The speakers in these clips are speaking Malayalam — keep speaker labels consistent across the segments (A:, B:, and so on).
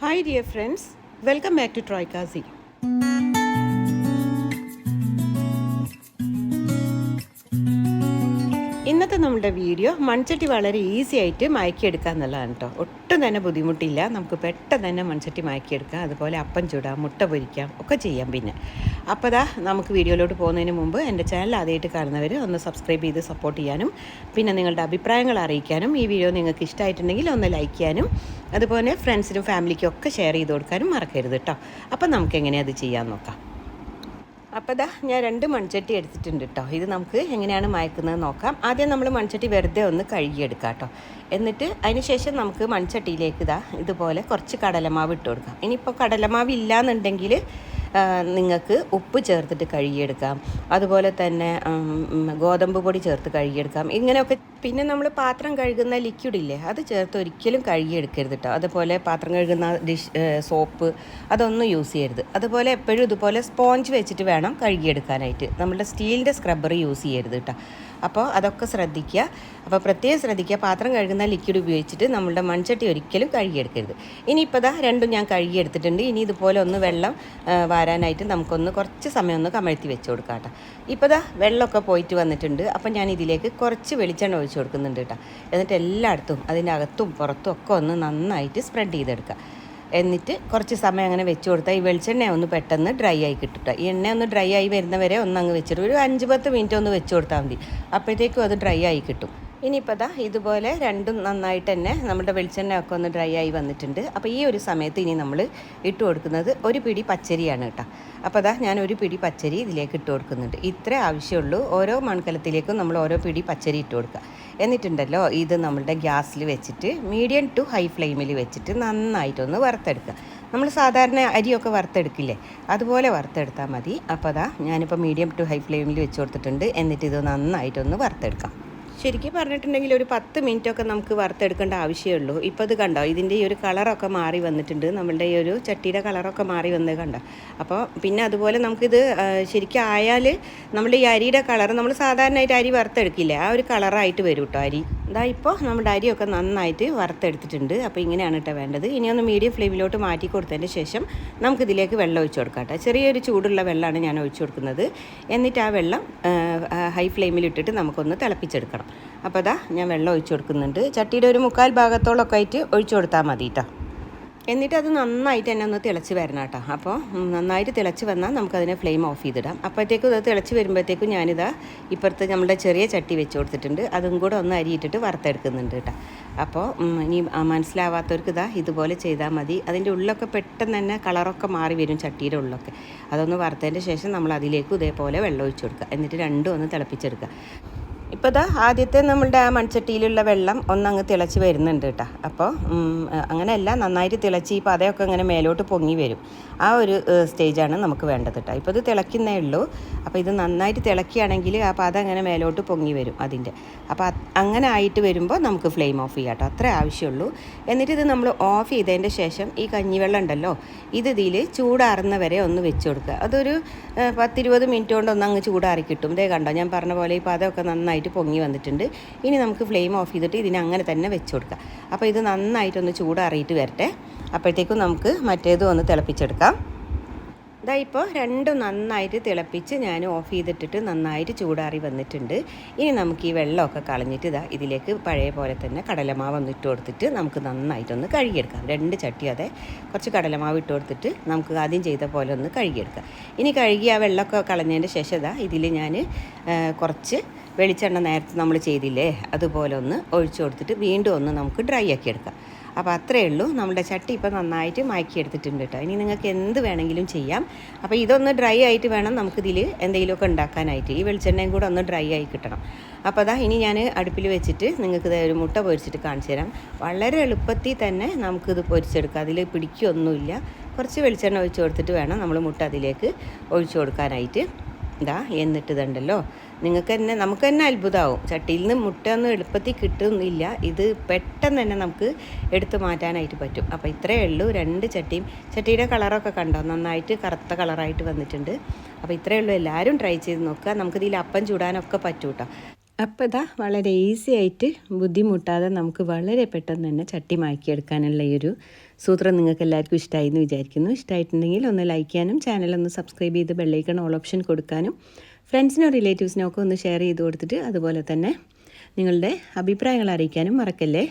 A: Hi dear friends, welcome back to Troika Z. നമ്മുടെ വീഡിയോ മൺചട്ടി വളരെ ഈസി ആയിട്ട് മയക്കിയെടുക്കുക എന്നുള്ളതാണ് കേട്ടോ ഒട്ടും തന്നെ ബുദ്ധിമുട്ടില്ല. നമുക്ക് പെട്ടെന്ന് തന്നെ മൺചട്ടി മയക്കിയെടുക്കാം. അതുപോലെ അപ്പം ചൂടാം മുട്ട പൊരിക്കാം ഒക്കെ ചെയ്യാം പിന്നെ. അപ്പോൾ ദാ നമുക്ക് വീഡിയോയിലോട്ട് പോകുന്നതിന് മുമ്പ് എന്റെ ചാനൽ ആദ്യമായിട്ട് കാണുന്നവർ ഒന്ന് സബ്സ്ക്രൈബ് ചെയ്ത് സപ്പോർട്ട് ചെയ്യാനും പിന്നെ നിങ്ങളുടെ അഭിപ്രായങ്ങൾ അറിയിക്കാനും ഈ വീഡിയോ നിങ്ങൾക്ക് ഇഷ്ടമായിട്ടുണ്ടെങ്കിൽ ഒന്ന് ലൈക്ക് ചെയ്യാനും അതുപോലെ ഫ്രണ്ട്സിനും ഫാമിലിക്കും ഒക്കെ ഷെയർ ചെയ്ത് കൊടുക്കാനും മറക്കരുത് കേട്ടോ അപ്പം നമുക്ക് എങ്ങനെയത് ചെയ്യാൻ നോക്കാം. അപ്പോൾ ഇതാ ഞാൻ രണ്ട് മൺചട്ടി എടുത്തിട്ടുണ്ട് കേട്ടോ ഇത് നമുക്ക് എങ്ങനെയാണ് മയക്കുന്നത് നോക്കാം. ആദ്യം നമ്മൾ മൺചട്ടി വെറുതെ ഒന്ന് കഴുകിയെടുക്കാം കേട്ടോ എന്നിട്ട് അതിന് ശേഷം നമുക്ക് മൺചട്ടിയിലേക്ക് ഇതാ ഇതുപോലെ കുറച്ച് കടലമാവ് ഇട്ട് കൊടുക്കാം. ഇനിയിപ്പോൾ കടലമാവ് ഇല്ലാന്നുണ്ടെങ്കിൽ നിങ്ങൾക്ക് ഉപ്പ് ചേർത്തിട്ട് കഴുകിയെടുക്കാം. അതുപോലെ തന്നെ ഗോതമ്പ് പൊടി ചേർത്ത് കഴുകിയെടുക്കാം. ഇങ്ങനെയൊക്കെ പിന്നെ നമ്മൾ പാത്രം കഴുകുന്ന ലിക്വിഡ് ഇല്ലേ അത് ചേർത്ത് ഒരിക്കലും കഴുകിയെടുക്കരുത് കേട്ടോ അതുപോലെ പാത്രം കഴുകുന്ന ഡിഷ് സോപ്പ് അതൊന്നും യൂസ് ചെയ്യരുത്. അതുപോലെ എപ്പോഴും ഇതുപോലെ സ്പോഞ്ച് വെച്ചിട്ട് വേണം കഴുകിയെടുക്കാനായിട്ട്. നമ്മുടെ സ്റ്റീലിന്റെ സ്ക്രബ്ബർ യൂസ് ചെയ്യരുത് കേട്ടോ അപ്പോൾ അതൊക്കെ ശ്രദ്ധിക്കുക. അപ്പോൾ പ്രത്യേകം ശ്രദ്ധിക്കുക പാത്രം കഴുകുന്ന ലിക്വിഡ് ഉപയോഗിച്ചിട്ട് നമ്മളുടെ മൺചട്ടി ഒരിക്കലും കഴുകിയെടുക്കരുത്. ഇനിയിപ്പോൾ ദാ രണ്ടും ഞാൻ കഴുകിയെടുത്തിട്ടുണ്ട്. ഇനി ഇതുപോലെ ഒന്ന് വെള്ളം വാരാനായിട്ട് നമുക്കൊന്ന് കുറച്ച് സമയം ഒന്ന് കമഴ്ത്തി വെച്ച് കൊടുക്കാം കേട്ടോ. ഇപ്പോൾ ദാ വെള്ളമൊക്കെ പോയിട്ട് വന്നിട്ടുണ്ട്. അപ്പം ഞാൻ ഇതിലേക്ക് കുറച്ച് വെളിച്ചെണ്ണ ഒഴിച്ച് കൊടുക്കുന്നുണ്ട് കേട്ടോ. എന്നിട്ട് എല്ലായിടത്തും അതിന്റെ അകത്തും പുറത്തും ഒക്കെ ഒന്ന് നന്നായിട്ട് സ്പ്രെഡ് ചെയ്തെടുക്കുക എന്നിട്ട് കുറച്ച് സമയം അങ്ങനെ വെച്ച് കൊടുത്താൽ ഈ വെളിച്ചെണ്ണ ഒന്ന് പെട്ടെന്ന് ഡ്രൈ ആയി കിട്ടുക ട്ടോ. ഈ എണ്ണ ഒന്ന് ഡ്രൈ ആയി വരുന്നവരെ ഒന്ന് അങ്ങ് വെച്ചിട്ട് ഒരു അഞ്ച് പത്ത് മിനിറ്റ് ഒന്ന് വെച്ച് കൊടുത്താൽ മതി. അപ്പോഴത്തേക്കും അത് ഡ്രൈ ആയി കിട്ടും. ഇനിയിപ്പോൾ ദാ ഇതുപോലെ രണ്ടും നന്നായിട്ട് തന്നെ നമ്മുടെ വെളിച്ചെണ്ണ ഒക്കെ ഒന്ന് ഡ്രൈ ആയി വന്നിട്ടുണ്ട്. അപ്പോൾ ഈ ഒരു സമയത്ത് ഇനി നമ്മൾ ഇട്ട് കൊടുക്കുന്നത് ഒരു പിടി പച്ചരിയാണ് കേട്ടോ. അപ്പോൾ ദാ ഞാൻ ഒരു പിടി പച്ചരി ഇതിലേക്ക് ഇട്ട് കൊടുക്കുന്നുണ്ട്. ഇത്ര ആവശ്യമുള്ളൂ. ഓരോ മൺകലത്തിലേക്കും നമ്മൾ ഓരോ പിടി പച്ചരി ഇട്ട് കൊടുക്കുക. എന്നിട്ടുണ്ടല്ലോ ഇത് നമ്മളുടെ ഗ്യാസിൽ വെച്ചിട്ട് മീഡിയം ടു ഹൈ ഫ്ലെയിമിൽ വെച്ചിട്ട് നന്നായിട്ടൊന്ന് വറുത്തെടുക്കുക. നമ്മൾ സാധാരണ അരിയൊക്കെ വറുത്തെടുക്കില്ലേ? അതുപോലെ വറുത്തെടുത്താൽ മതി. അപ്പോൾ അതാ ഞാനിപ്പോൾ മീഡിയം ടു ഹൈ ഫ്ലെയിമിൽ വെച്ച് കൊടുത്തിട്ടുണ്ട്. എന്നിട്ട് ഇത് നന്നായിട്ടൊന്ന് വറുത്തെടുക്കാം. ശരിക്കും പറഞ്ഞിട്ടുണ്ടെങ്കിൽ ഒരു പത്ത് മിനിറ്റ് ഒക്കെ നമുക്ക് വറുത്തെടുക്കേണ്ട ആവശ്യമേ ഉള്ളൂ. ഇപ്പോൾ ഇത് കണ്ടോ? ഇതിന്റെ ഈ ഒരു കളറൊക്കെ മാറി വന്നിട്ടുണ്ട്. നമ്മളുടെ ഈ ഒരു ചട്ടിയുടെ കളറൊക്കെ മാറി വന്നത് കണ്ടോ? അപ്പോൾ പിന്നെ അതുപോലെ നമുക്കിത് ശരിക്കും ആയാൽ നമ്മുടെ ഈ അരിയുടെ കളർ നമ്മൾ സാധാരണയായിട്ട് അരി വറുത്തെടുക്കില്ല. ആ ഒരു കളറായിട്ട് വരും കേട്ടോ അരി. ഇതാ ഇപ്പോൾ നമ്മുടെ അരിയൊക്കെ നന്നായിട്ട് വറുത്തെടുത്തിട്ടുണ്ട്. അപ്പോൾ ഇങ്ങനെയാണ് കേട്ടോ വേണ്ടത്. ഇനി ഒന്ന് മീഡിയം ഫ്ലെയിമിലോട്ട് മാറ്റി കൊടുത്തതിന് ശേഷം നമുക്കിതിലേക്ക് വെള്ളം ഒഴിച്ചു കൊടുക്കാം കേട്ടോ ചെറിയൊരു ചൂടുള്ള വെള്ളമാണ് ഞാൻ ഒഴിച്ചു കൊടുക്കുന്നത്. എന്നിട്ട് ആ വെള്ളം ഹൈ ഫ്ലെയിമിൽ ഇട്ടിട്ട് നമുക്കൊന്ന് തിളപ്പിച്ചെടുക്കണം. അപ്പോൾ അതാ ഞാൻ വെള്ളം ഒഴിച്ചു കൊടുക്കുന്നുണ്ട്. ചട്ടിയുടെ ഒരു മുക്കാൽ ഭാഗത്തോളമൊക്കെ ആയിട്ട് ഒഴിച്ചു കൊടുത്താൽ മതി കേട്ടോ എന്നിട്ട് അത് നന്നായിട്ട് തന്നെ ഒന്ന് തിളച്ച് വരണം കേട്ടോ. അപ്പോൾ നന്നായിട്ട് തിളച്ച് വന്നാൽ നമുക്കതിനെ ഫ്ലെയിം ഓഫ് ചെയ്തിടാം. അപ്പോഴത്തേക്കും ഇത് തിളച്ച് വരുമ്പോഴത്തേക്കും ഞാനിതാ ഇപ്പുറത്ത് നമ്മുടെ ചെറിയ ചട്ടി വെച്ച് കൊടുത്തിട്ടുണ്ട്. അതും കൂടെ ഒന്ന് അരിയിട്ടിട്ട് വറുത്തെടുക്കുന്നുണ്ട് കേട്ടോ. അപ്പോൾ ഇനി മനസ്സിലാവാത്തവർക്ക് ഇതാ ഇതുപോലെ ചെയ്താൽ മതി. അതിന്റെ ഉള്ളൊക്കെ പെട്ടെന്ന് തന്നെ കളറൊക്കെ മാറി വരും ചട്ടിയുടെ ഉള്ളൊക്കെ. അതൊന്ന് വറുത്തതിന്റെ ശേഷം നമ്മൾ അതിലേക്ക് ഇതേപോലെ വെള്ളം ഒഴിച്ചു കൊടുക്കുക. എന്നിട്ട് രണ്ടും ഒന്ന് തിളപ്പിച്ചെടുക്കുക. ഇപ്പോൾ ഇതാ ആദ്യത്തെ നമ്മളുടെ ആ മൺചട്ടിയിലുള്ള വെള്ളം ഒന്നങ്ങ് തിളച്ച് വരുന്നുണ്ട് കേട്ടോ. അപ്പോൾ അങ്ങനെയല്ല നന്നായിട്ട് തിളച്ച് ഈ പതയൊക്കെ ഇങ്ങനെ മേലോട്ട് പൊങ്ങി വരും. ആ ഒരു സ്റ്റേജാണ് നമുക്ക് വേണ്ടത് കേട്ടോ. ഇപ്പോൾ ഇത് തിളയ്ക്കുന്നേ ഉള്ളൂ. അപ്പോൾ ഇത് നന്നായിട്ട് തിളക്കുകയാണെങ്കിൽ ആ പത അങ്ങനെ മേലോട്ട് പൊങ്ങി വരും അതിന്റെ. അപ്പോൾ അങ്ങനെ ആയിട്ട് വരുമ്പോൾ നമുക്ക് ഫ്ലെയിം ഓഫ് ചെയ്യാം കേട്ടോ. അത്രേ ആവശ്യമുള്ളൂ. എന്നിട്ട് ഇത് നമ്മൾ ഓഫ് ചെയ്തതിന്റെ ശേഷം ഈ കഞ്ഞിവെള്ളം ഉണ്ടല്ലോ ഇത് ഇതിൽ ചൂടാറുന്ന വരെ ഒന്ന് വെച്ച് കൊടുക്കുക. അതൊരു പത്തിരുപത് മിനിറ്റ് കൊണ്ട് ഒന്ന് അങ്ങ് ചൂടാറി കിട്ടും. ഇതേ കണ്ടോ ഞാൻ പറഞ്ഞ പോലെ ഈ പദമൊക്കെ നന്നായിട്ട് പൊങ്ങി വന്നിട്ടുണ്ട്. ഇനി നമുക്ക് ഫ്ലെയിം ഓഫ് ചെയ്തിട്ട് ഇതിനെ അങ്ങനെ തന്നെ വെച്ച് കൊടുക്കാം. അപ്പോൾ ഇത് നന്നായിട്ടൊന്ന് ചൂടാറിയിട്ട് വരട്ടെ. അപ്പോഴത്തേക്കും നമുക്ക് മറ്റേതും ഒന്ന് തിളപ്പിച്ചെടുക്കാം. ഇതാ ഇപ്പോൾ രണ്ടും നന്നായിട്ട് തിളപ്പിച്ച് ഞാൻ ഓഫ് ചെയ്തിട്ടിട്ട് നന്നായിട്ട് ചൂടാറി വന്നിട്ടുണ്ട്. ഇനി നമുക്ക് ഈ വെള്ളമൊക്കെ കളഞ്ഞിട്ട് ഇതാ ഇതിലേക്ക് പഴയ പോലെ തന്നെ കടലമാവ് ഒന്ന് ഇട്ട് കൊടുത്തിട്ട് നമുക്ക് നന്നായിട്ടൊന്ന് കഴുകിയെടുക്കാം. രണ്ട് ചട്ടി അതെ. കുറച്ച് കടലമാവ് ഇട്ട് കൊടുത്തിട്ട് നമുക്ക് ആദ്യം ചെയ്ത പോലെ ഒന്ന് കഴുകിയെടുക്കാം. ഇനി കഴുകി ആ വെള്ളമൊക്കെ കളഞ്ഞതിന്റെ ശേഷം ഇതാ ഇതിൽ ഞാൻ കുറച്ച് വെളിച്ചെണ്ണ നേരത്തെ നമ്മൾ ചെയ്തില്ലേ? അതുപോലെ ഒന്ന് ഒഴിച്ചു കൊടുത്തിട്ട് വീണ്ടും ഒന്ന് നമുക്ക് ഡ്രൈ ആക്കി എടുക്കാം. അപ്പോൾ അത്രയേ ഉള്ളൂ. നമ്മുടെ ചട്ടി ഇപ്പോൾ നന്നായിട്ട് മയക്കി എടുത്തിട്ടുണ്ട് കേട്ടോ. ഇനി നിങ്ങൾക്ക് എന്ത് വേണമെങ്കിലും ചെയ്യാം. അപ്പോൾ ഇതൊന്ന് ഡ്രൈ ആയിട്ട് വേണം നമുക്കിതിൽ എന്തെങ്കിലുമൊക്കെ ഉണ്ടാക്കാനായിട്ട്. ഈ വെളിച്ചെണ്ണയും കൂടെ ഒന്ന് ഡ്രൈ ആയി കിട്ടണം. അപ്പോൾ അതാ ഇനി ഞാൻ അടുപ്പിൽ വെച്ചിട്ട് നിങ്ങൾക്ക് ഒരു മുട്ട പൊരിച്ചിട്ട് കാണിച്ചു തരാം. വളരെ എളുപ്പത്തിൽ തന്നെ നമുക്കിത് പൊരിച്ചെടുക്കാം. അതിൽ പിടിക്കൊന്നുമില്ല. കുറച്ച് വെളിച്ചെണ്ണ ഒഴിച്ച് കൊടുത്തിട്ട് വേണം നമ്മൾ മുട്ട അതിലേക്ക് ഒഴിച്ചു കൊടുക്കാനായിട്ട്. ഇതാ എന്നിട്ട് ഇതുണ്ടല്ലോ. നിങ്ങൾക്ക് തന്നെ നമുക്ക് തന്നെ അത്ഭുതമാവും ചട്ടിയിൽ നിന്ന് മുട്ട ഒന്നും എളുപ്പത്തിൽ കിട്ടുന്നില്ല. ഇത് പെട്ടെന്ന് തന്നെ നമുക്ക് എടുത്തു മാറ്റാനായിട്ട് പറ്റും. അപ്പോൾ ഇത്രയേ ഉള്ളൂ. രണ്ട് ചട്ടിയും. ചട്ടിയുടെ കളറൊക്കെ കണ്ടോ? നന്നായിട്ട് കറുത്ത കളറായിട്ട് വന്നിട്ടുണ്ട്. അപ്പോൾ ഇത്രയേ ഉള്ളൂ. എല്ലാവരും ട്രൈ ചെയ്ത് നോക്കുക. നമുക്കിതിൽ അപ്പം ചൂടാനൊക്കെ പറ്റൂട്ടോ. അപ്പോൾ ഇതാ വളരെ ഈസി ആയിട്ട് ബുദ്ധിമുട്ടാതെ നമുക്ക് വളരെ പെട്ടെന്ന് തന്നെ ചട്ടി മാക്കിയെടുക്കാനുള്ള ഈ ഒരു സൂത്രം നിങ്ങൾക്ക് എല്ലാവർക്കും ഇഷ്ടമായി എന്ന് വിചാരിക്കുന്നു. ഇഷ്ടമായിട്ടുണ്ടെങ്കിൽ ഒന്ന് ലൈക്ക് ചെയ്യാനും ചാനൽ ഒന്ന് സബ്സ്ക്രൈബ് ചെയ്ത് ബെല്ലൈക്കൺ ഓൾ ഓപ്ഷൻ കൊടുക്കാനും ഫ്രണ്ട്സിനോ റിലേറ്റീവ്സിനോ ഒക്കെ ഒന്ന് ഷെയർ ചെയ്ത് കൊടുത്തിട്ട് അതുപോലെ തന്നെ നിങ്ങളുടെ അഭിപ്രായങ്ങൾ അറിയിക്കാനും മറക്കല്ലേ?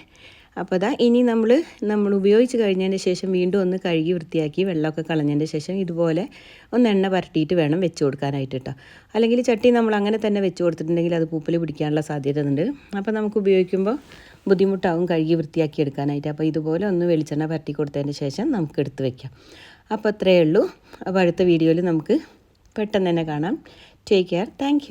A: അപ്പോൾ അതാ ഇനി നമ്മൾ നമ്മൾ ഉപയോഗിച്ച് കഴിഞ്ഞതിന് ശേഷം വീണ്ടും ഒന്ന് കഴുകി വൃത്തിയാക്കി വെള്ളമൊക്കെ കളഞ്ഞതിന് ശേഷം ഇതുപോലെ ഒന്ന് എണ്ണ പരട്ടിയിട്ട് വേണം വെച്ച് കൊടുക്കാനായിട്ട് കേട്ടോ അല്ലെങ്കിൽ ചട്ടി നമ്മൾ അങ്ങനെ തന്നെ വെച്ച് കൊടുത്തിട്ടുണ്ടെങ്കിൽ അത് പൂപ്പൽ പിടിക്കാനുള്ള സാധ്യത ഉണ്ട്. അപ്പോൾ നമുക്ക് ഉപയോഗിക്കുമ്പോൾ ബുദ്ധിമുട്ടാവും കഴുകി വൃത്തിയാക്കി എടുക്കാനായിട്ട്. അപ്പോൾ ഇതുപോലെ ഒന്ന് വെളിച്ചെണ്ണ പരട്ടി കൊടുത്തതിന് ശേഷം നമുക്ക് എടുത്ത് വെക്കാം. അപ്പോൾ അത്രയേ ഉള്ളൂ. അപ്പോൾ അടുത്ത വീഡിയോയിൽ നമുക്ക് പെട്ടെന്ന് തന്നെ കാണാം. Take care thank